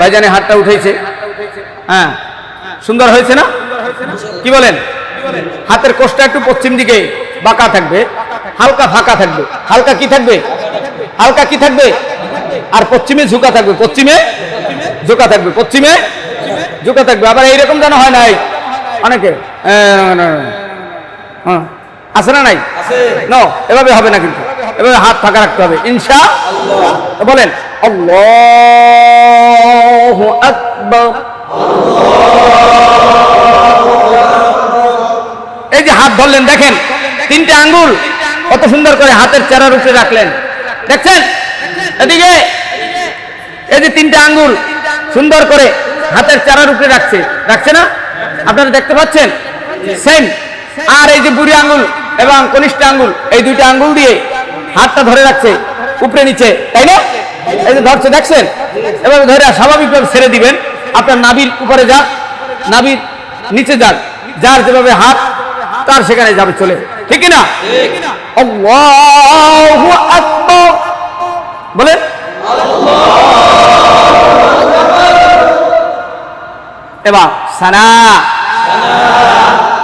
ভাইজানে হাতটা উঠেছে হ্যাঁ সুন্দর হয়েছে না? কি বলেন? হাতের কোষটা একটু পশ্চিম দিকে বাঁকা থাকবে, হালকা ফাঁকা থাকবে। হালকা কি থাকবে? হালকা কি থাকবে? আর পশ্চিমে ঝুঁকা থাকবে। পশ্চিমে ঝুঁকা থাকবে। পশ্চিমে ঝুঁকা থাকবে। আবার এইরকম যেন হয় নাই। অনেকে। হ্যাঁ। আছে না নাই? ন এভাবে হবে না কিন্তু। এভাবে হাত ফাঁকা রাখতে হবে ইনশা বলেন আল্লাহু আকবার। এই যে হাত ধরলেন দেখেন তিনটে আঙ্গুল কত সুন্দর করে হাতের চেরার উপরে রাখলেন। দেখছেন? এদিকে এই যে তিনটে আঙ্গুল সুন্দর করে হাতের চারার উপরে রাখছে। রাখছে না? আপনারা দেখতে পাচ্ছেন? সেম আর এই যে বুড়ি আঙ্গুল এবং কনিষ্ঠ আঙ্গুল, এই দুইটা আঙ্গুল দিয়ে হাতটা ধরে রাখছে, উপরে নিচে, তাই না? এই যে ধরছে, দেখছেন? এভাবে ধরে স্বাভাবিকভাবে ছেড়ে দিবেন। আপনার নাবির উপরে যাক নাবির নিচে যাক, যার যেভাবে হাত, তার সেখানে যাবে, চলে ঠিক না বলেন। এবার সানা।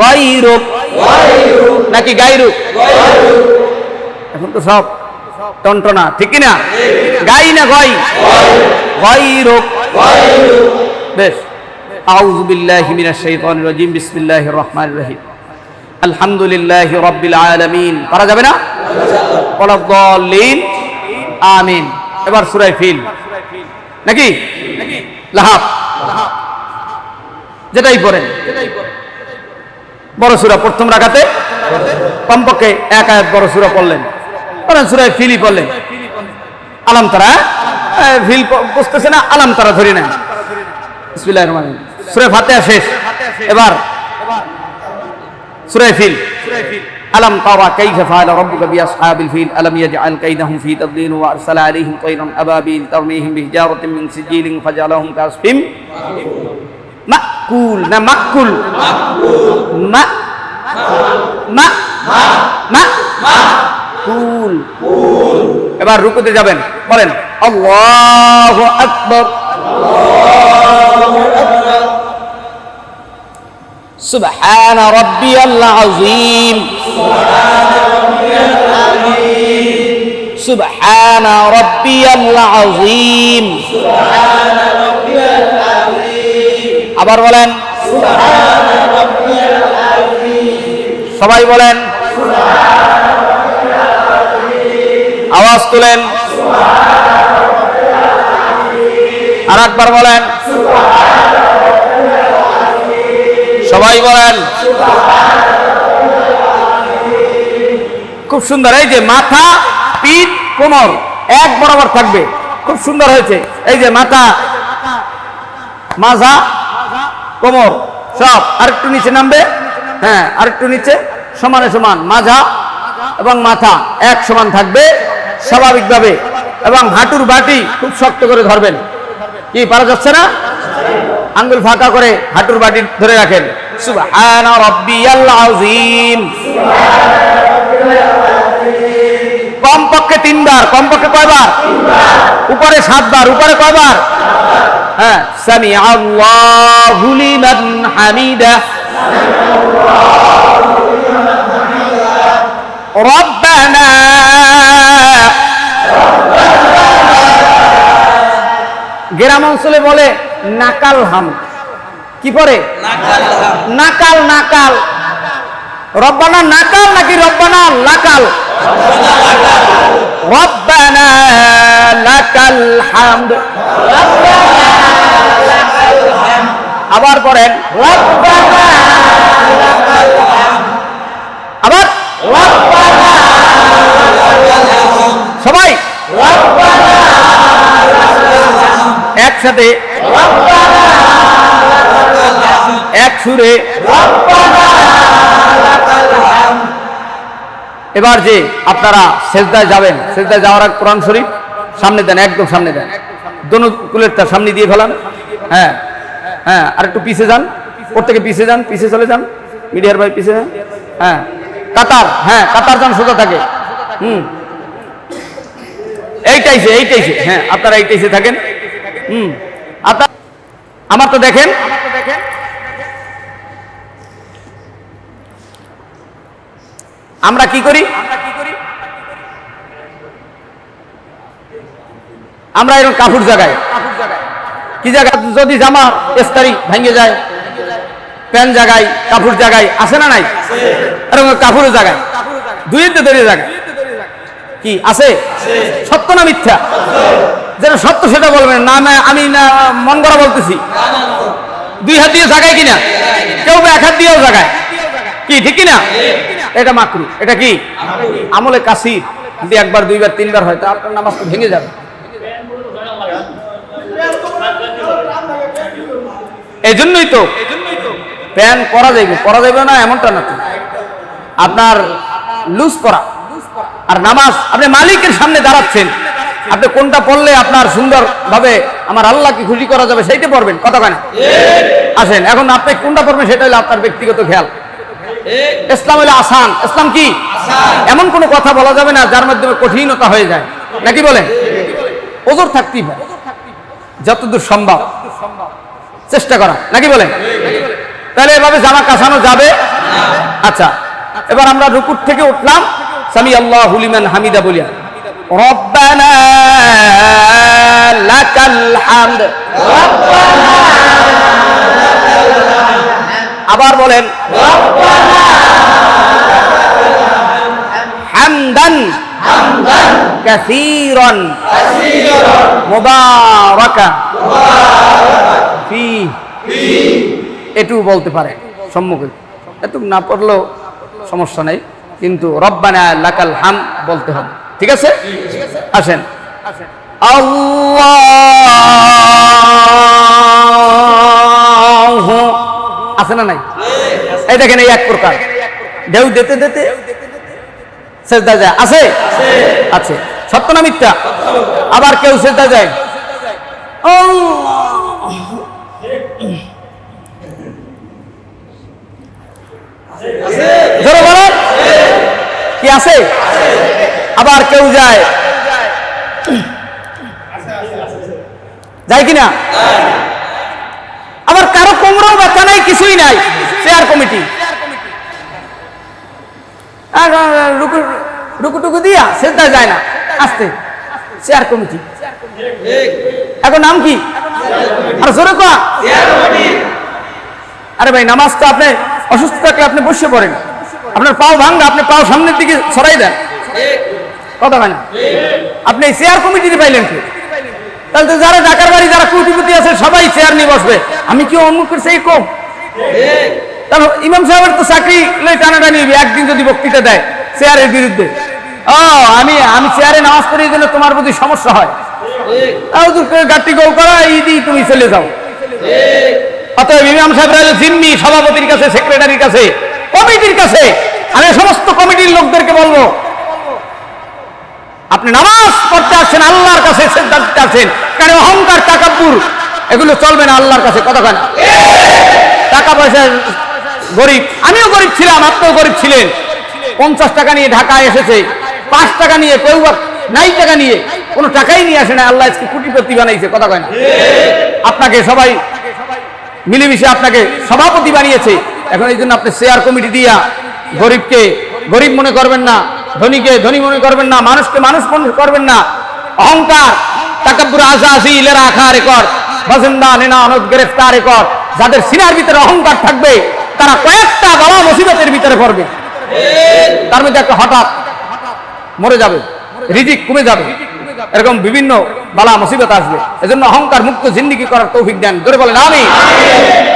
গায়রুক নাকি গায়রুক এখন তো সব টনটনা, ঠিক না গাই না গই? গায়রুক বেশ। আউযু বিল্লাহি মিনাশ শাইতানির রাজিম, বিসমিল্লাহির রহমানির রহিম। আলহামদুলিল্লাহি রাব্বিল আলামিন। পারা যাবে না? ওয়ালাদ-দাল্লিন আমিন। এবার সূরা ফিল। নাকি? লাহাব। যেটাই পড়েন। বড় সুরা প্রথম রাখাতে কমপক্ষে এক আয়াত বড় সুরা পড়লেন পরেন সুরায় ফিলি পড়লেন আলাম তারা হ্যাঁ? এ, ফিল প- বুঝতেছে না আলাম তারা ধরি না বিসমিল্লাহির রহমানির রহিম। সুরে ফাতেহা শেষ এবার সুরে ফিল ألم ترى كيف فعل ربك بأصحاب الفيل ألم يجعل كيدهم في تضليل وأرسل عليهم طيرا أبابيل ترميهم بحجارة من سجيل فجعلهم كعصف মাকুল না মাকুল মা মা মা কুল এবার রুকুতে যাবেন বলেন আল্লাহু আকবার سبحان ربي العظيم سبحان ربي العظيم আবার বলেন, সবাই বলেন, আওয়াজ তুলেন। আর একবার বলেন, সবাই বলেন। খুব সুন্দর, এই যে মাথা, পিঠ, কোমর, এক বরাবর থাকবে। খুব সুন্দর হয়েছে। এই যে মাথা, মাজা কোমর, সব, আরেকটু নিচে নামবে। হ্যাঁ আরেকটু নিচে, সমানে সমান মাজা এবং মাথা, এক সমান থাকবে স্বাভাবিকভাবে। এবং হাঁটুর বাটি খুব শক্ত করে ধরবেন। কি, পারা যাচ্ছে না? আঙ্গুল ফাঁকা করে হাঁটুর বাটি ধরে রাখেন। কমপক্ষে তিনবার, কমপক্ষে কয়বার? উপরে সাতবার, উপরে কয়বার? হ্যাঁ সামি আল্লাহু লিমান হামিদা। রব্বানা। গ্রাম অঞ্চলে বলে নাকাল হাম। কি পরে নাকাল নাকাল। রব্বানা নাকাল নাকি রব্বানা লাকাল? রব্বানা লাকাল হামদ। আবার হামদ। আবার। সবাই। একসাথে। এক সুরে। এবার যে আপনারা সেজদায় যাবেন, সেজদায় যাওয়ার আগে কোরআন শরীফ, সামনে দেন, একদম সামনে দেন। দোনো কুলের তার সামনে দিয়ে ফেলান। হ্যাঁ। হ্যাঁ আর একটু পিছে যান। প্রত্যেকে পিছে যান, পিছে চলে যান। মিডিয়ার ভাই পিছে যান। হ্যাঁ কাতার হ্যাঁ কাতার যান, সোজা থাকে। হুম। এইটাইছে এইটাইছে হ্যাঁ আপনারা এইটাইছে থাকেন। হুম। আপনার আমার তো দেখেন। আমরা কি করি? আমরা এরকম কাপড় জায়গায় কি জায়গা? যদি জামা এস্তারি ভেঙে যায়, প্যান্ট জায়গায়, কাপড় জায়গায়, আছে না নাই? এরকম কাপড়ের জায়গায়। দুইতে দড়িয়ে জায়গায়। কি? আছে? সত্য না মিথ্যা? যেটা সত্য সেটা বলবেন। না না, আমি না, মন করা বলতেছি। দুই হাত দিয়ে জাগায় কিনা? কেউ এক হাত দিয়েও জাগায়। কি, ঠিক কিনা? এটা মাকরু। এটা কি? আমলে কাসির। যদি একবার, দুইবার, তিনবার হয়, তা আপনার নামাজ তো ভেঙে যাবে। এই জন্যই তো প্যান করা যাইবে করা যাইবে না এমনটা না আপনার লুজ করা আর নামাজ, আপনি মালিকের সামনে দাঁড়াচ্ছেন, আপনি কোনটা পড়লে আপনার সুন্দর ভাবে আমার আল্লাহকে খুশি করা যাবে সেইটা পড়বেন, কথা কেন আসেন, এখন আপনি কোনটা পড়বেন সেটা হলো আপনার ব্যক্তিগত খেয়াল। ইসলাম হলো আসান। ইসলাম কি? এমন কোনো কথা বলা যাবে না যার মাধ্যমে কঠিনতা হয়ে যায়। নাকি বলেন? ওজোর থাকতেই হয়। যতদূর সম্ভব। চেষ্টা করা। নাকি বলেন তাহলে এভাবে জামা কাছানো যাবে? আচ্ছা এবার আমরা রুকুর থেকে উঠলাম। সামি আল্লাহ হুলিমান হামিদা বলিয়া। আবার বলেন, হামদান কাসীরান। মুবারাকা। ফি। এটু বলতে পারে, সম্মুখে। এটু না পড়লেও সমস্যা নেই, কিন্তু রব্বানা লাকাল হাম বলতে হবে। ঠিক আছে? আসেন। আছে না নাই? এই দেখেন এই এক প্রকার। ঢেউ দিতে দিতে সেজদা যায়। আছে? আছে। সত্য না মিথ্যা? আবার কেউ সেজদা যায়? কি আছে? আবার কেউ যায়। যায় কিনা? আবার কারও কোমরও ব্যথা নাই কিছুই নাই। চেয়ার কমিটি আর, আর, রুকু রুকু টুকু দিয়া সেটা যায় না। আসতে। চেয়ার কমিটি এখন নাম কি? আর জোরে কয়া আরে ভাই নামাজ তো আপনি অসুস্থ থাকলে আপনি বসে পড়েন। আপনার পাও ভাঙ্গা আপনি পাও সামনের দিকে সরাই দেন। কথা হয় না? আপনি চেয়ার কমিটিতে পাইলেন কি? তাহলে তো যারা ঢাকার বাড়ি যারা কোটিপতি আছে সবাই চেয়ার নিয়ে বসবে। আমি কি অমুকের সেই কম? তাহলে ইমাম সাহেবের তো চাকরি টানাটানি হইবে, একদিন যদি বক্তৃতা দেয় চেয়ারের বিরুদ্ধে। ও আমি আমি চেয়ারে নামাজ পড়িয়ে দিলে তোমার প্রতি সমস্যা হয়। তাও তো গাড়ি গোল করা ইদি তুমি চলে যাও। অতএব ইমাম সাহেবরা জিম্মি, সভাপতির কাছে সেক্রেটারির কাছে, কমিটির কাছে। আমি সমস্ত কমিটির লোকদেরকে বলব, আপনি নামাজ পড়তে আসছেন, আল্লাহর কাছে দিতে আসছেন কারণ অহংকার টাকাপুর এগুলো চলবে না আল্লাহর কাছে কেন টাকা পয়সা গরিব, আমিও গরিব ছিলাম, আপনিও গরিব ছিলেন। পঞ্চাশ টাকা নিয়ে ঢাকায় এসেছে, পাঁচ টাকা নিয়ে কেউ নাই টাকা নিয়ে, কোনো টাকাই নিয়ে আসে না আল্লাহ কোটিপতি বানাইছে, কথা কয় না। আপনাকে সবাই মিলেমিশে আপনাকে সভাপতি বানিয়েছে। এখন এই জন্য আপনি শেয়ার কমিটি দিয়া গরিবকে গরিব মনে করবেন না ধনীকে ধনী মনে করবেন না মানুষকে মানুষ মনে করবেন না। অহংকার তাকাব্বুর আজাজি লেরা আখা রেকর্ড বাসিন্দা নেনা অনদ গ্রেফতার রেকর্ড যাদের সিনার ভিতরে অহংকার থাকবে তারা কয়েকটা বাবা মুসিবতের ভিতরে পড়বে। তার মধ্যে একটা হঠাৎ মরে যাবে রিজিক কমে যাবে। এরকম বিভিন্ন বালা মুসিবত আসবে। এজন্য অহংকার মুক্ত জিন্দিগি করার তৌফিক দেন। ধরে বলেন আমি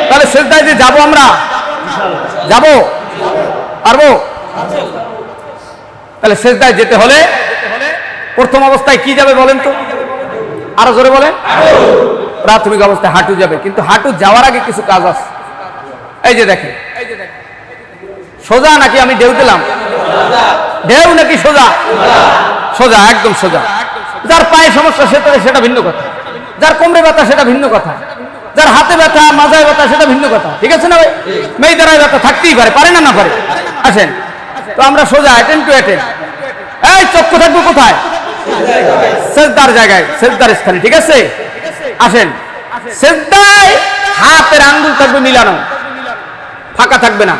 তাহলে শেষদায় যে যাব আমরা? যাব? পারব? তাহলে শেষদায় যেতে হলে প্রথম অবস্থায় কি যাবে বলেন তো? আরও জোরে বলেন। প্রাথমিক অবস্থায় হাঁটু যাবে, কিন্তু হাঁটু যাওয়ার আগে কিছু কাজ আছে। এই যে দেখেন। সোজা নাকি আমি ঢেউ দিলাম? ঢেউ নাকি সোজা? সোজা, একদম সোজা। যার পায়ে সমস্যা সেটা সেটা ভিন্ন কথা। যার কোমরে ব্যথা সেটা ভিন্ন কথা। যার হাতে ব্যথা মাথায় ব্যথা সেটা ভিন্ন কথা। ঠিক আছে না ভাই? মেয়েদারায় ব্যথা থাকতেই পারে পারে না না পারে? আসেন। তো আমরা সোজা অ্যাটেন্ড টু অ্যাটেন্ড এই চক্ষু থাকব কোথায়? সেজদার জায়গায়, সেজদার স্থানে, ঠিক আছে? আসেন। সেজদায় হাতের আঙ্গুল থাকবে মিলানো। ফাঁকা থাকবে না।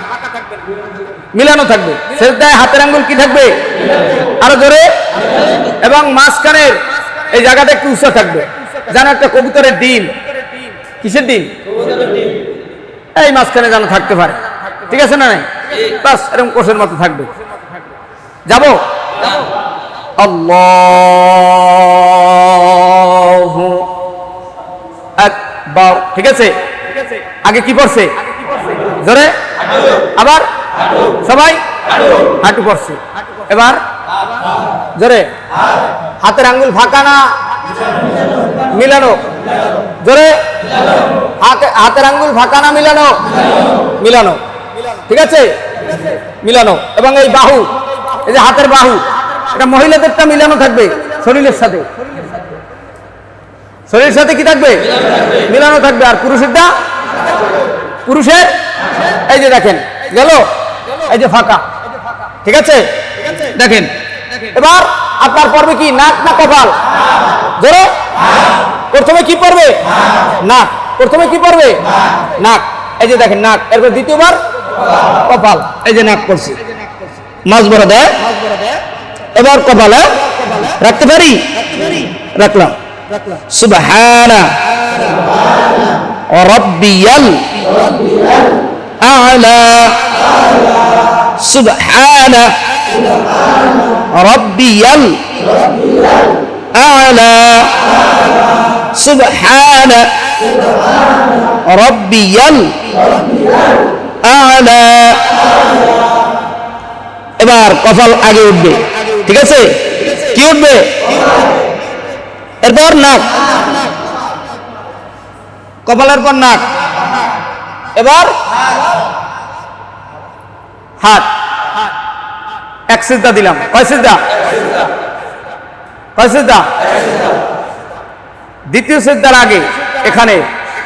মিলানো থাকবে। সেজদায় হাতের আঙ্গুল কি থাকবে? আরও জোরে। এবং মাঝখানের এই জায়গাটা একটু উঁচা থাকবে। যেন একটা কবুতরের ডিম। কিসের ডিম? এই মাঝখানে যেন থাকতে পারে। ঠিক আছে না বাস, এরকম কোষের মতো থাকবে। যাব? ঠিক আছে? আগে কি পড়ছে? জোরে? আবার? সবাই? হাঁটু পড়ছে। এবার? জোরে। হাতের আঙ্গুল ফাঁকা না? মিলানো। জোরে? হাতের আঙ্গুল ফাঁকা না, মিলানো? মিলানো। ঠিক আছে? মিলানো। এবং এই বাহু, এই যে হাতের বাহু, এটা মহিলাদেরটা মিলানো থাকবে শরীরের সাথে। শরীরের সাথে কি থাকবে? মিলানো থাকবে। আর পুরুষেরটা? পুরুষের? এই যে দেখেন, গেল? এই যে ফাঁকা। ঠিক আছে? দেখেন। এবার আপনার পড়বে কি? নাক না কপাল? জোরে? প্রথমে কি পড়বে? নাক। প্রথমে কি পড়বে? নাক। এই যে দেখেন, নাক। এরপর দ্বিতীয়বার কপাল। এই যে নাক পড়ছে। মাছ বড় দেয়। এবার কপালে রাখতে পারি? রাখলাম। সুবহানা রব্বিয়াল। আলা সুবহানা রব্বিয়াল আলা সুবহানা রব্বিয়াল আলা এবার কপাল আগে উঠবে, ঠিক আছে? কি উঠবে? এরপর নাক। কপালের পর নাক। এবার হাত। এক সিদ্ধা দিলাম। কয় সিদ্ধা কয় সিদ্ধা দ্বিতীয় সিদ্ধার আগে এখানে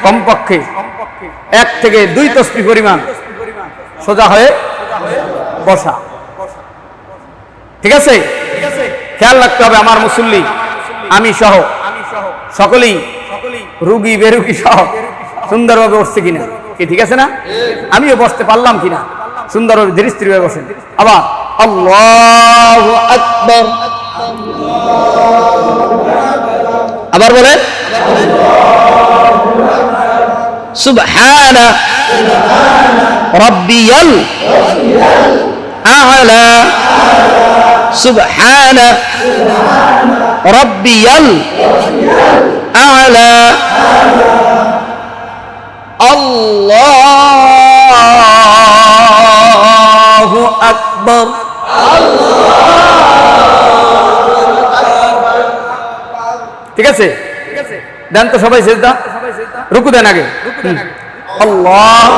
কমপক্ষে এক থেকে দুই তসবি পরিমাণ সোজা হয়ে বসা। ঠিক আছে? খেয়াল রাখতে হবে আমার মুসল্লি, আমি সহ। সকলেই রুগী, বেরুগী সহ সুন্দরভাবে বসছে কিনা। কি ঠিক আছে না? আমিও বসতে পারলাম কিনা? সুন্দর ধীরে হয়ে বসেন। আবার আবার বলে সুবহানা। রব্বিয়াল। রব্বিয়াল। আ'লা আল্লাহু আকবার। ঠিক আছে? দেন তো সবাই সেজদা। রুকু দেন আগে। আল্লাহ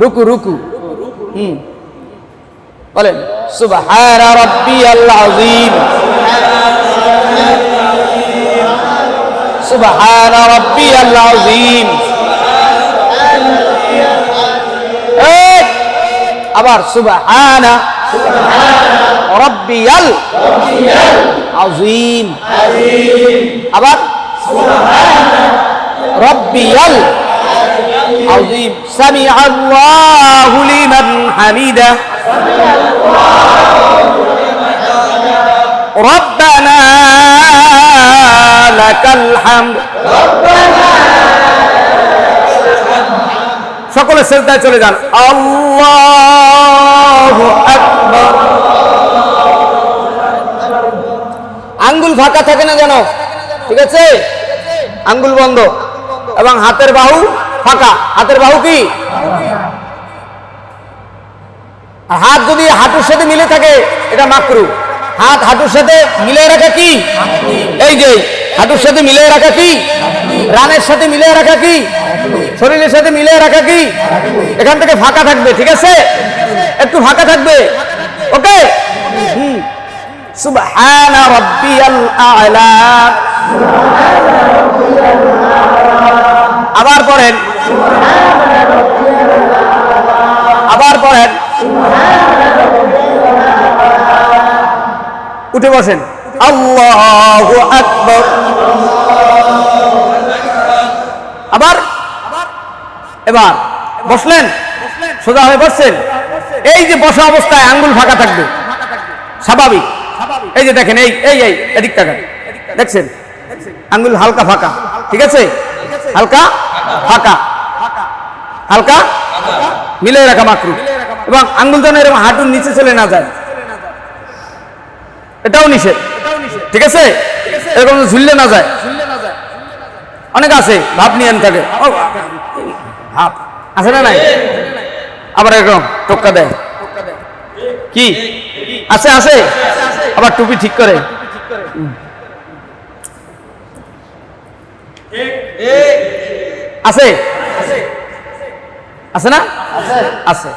রুকু রুকু। হুম। বলেন, সুবহান রাব্বিয়াল আযীম। সুবহান রাব্বিয়াল আযীম এই, আবার সুবহান রাব্বিয়াল আযীম আবার রাব্বিয়াল عظيم سمع الله لمن حمده ربنا লাকাল হামদ। সকলে শ্রদ্ধায় চলে যান। আঙ্গুল ফাঁকা থাকে না যেন? ঠিক আছে? আঙ্গুল বন্ধ। এবং হাতের বাহু ফাঁকা। হাতের বাহু কি? হাত যদি হাঁটুর সাথে মিলে থাকে, এটা মাকরু। হাত হাঁটুর সাথে মিলে রাখা কি? এই যে হাঁটুর সাথে মিলিয়ে রাখা কি? রানের সাথে মিলিয়ে রাখা কি? শরীরের সাথে মিলিয়ে রাখা কি? এখান থেকে ফাঁকা থাকবে, ঠিক আছে? একটু ফাঁকা থাকবে? ওকে? হুম। আবার পড়েন। আবার পড়েন। উঠে বসেন। আল্লাহু আকবার। আবার? এবার, বসলেন? সোজা হয়ে বসছেন? এই যে বসা অবস্থায় আঙ্গুল ফাঁকা থাকবে। স্বাভাবিক। এই যে দেখেন, এই এই এই, এদিক তাকান। দেখছেন? আঙ্গুল হালকা ফাঁকা। ঠিক আছে? হালকা ফাঁকা। হালকা মিলে রাখা মাকরু এবং আঙ্গুল যেন এরকম হাঁটুর নিচে চলে না যায়। এটাও নিষেধ। ঠিক আছে? এরকম ঝুললে না যায়। অনেক আছে, ভাব নিয়ে থাকে। ভাব। আছে না নাই? আবার এরকম টোক্কা দেয়। কি? আছে আছে? আবার টুপি ঠিক করে। আছে। আছে না? আছে।